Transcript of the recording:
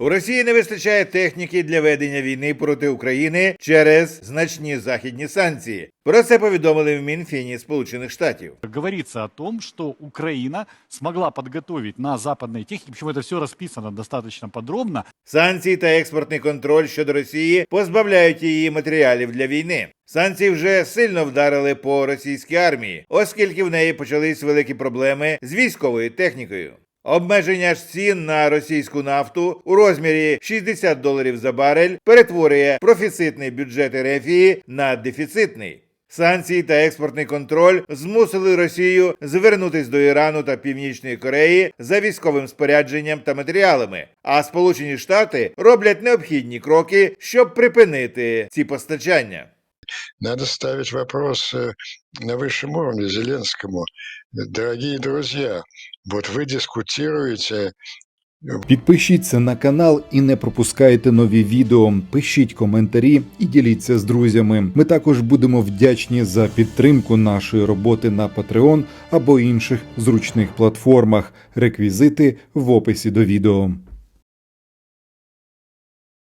У Росії не вистачає техніки для ведення війни проти України через значні західні санкції. Про це повідомили в Мінфіні Сполучених Штатів. Говорится о том, что Украина смогла подготовить на западной технике, причем это все расписано достаточно подробно, Санкції та експортний контроль щодо Росії позбавляють її матеріалів для війни. Санкції вже сильно вдарили по російській армії, оскільки в неї почались великі проблеми з військовою технікою. Обмеження ж цін на російську нафту у розмірі 60 доларів за барель перетворює профіцитний бюджет Ерефії на дефіцитний. Санкції та експортний контроль змусили Росію звернутись до Ірану та Північної Кореї за військовим спорядженням та матеріалами. А Сполучені Штати роблять необхідні кроки, щоб припинити ці постачання. Надо ставить вопрос э, на высшем уровне Зеленскому. Дорогие друзья, вот вы дискутируете Підпишіться на канал і не пропускайте нові відео. Пишіть коментарі і діліться з друзями. Ми також будемо вдячні за підтримку нашої роботи на Patreon або інших зручних платформах. Реквізити в описі до відео.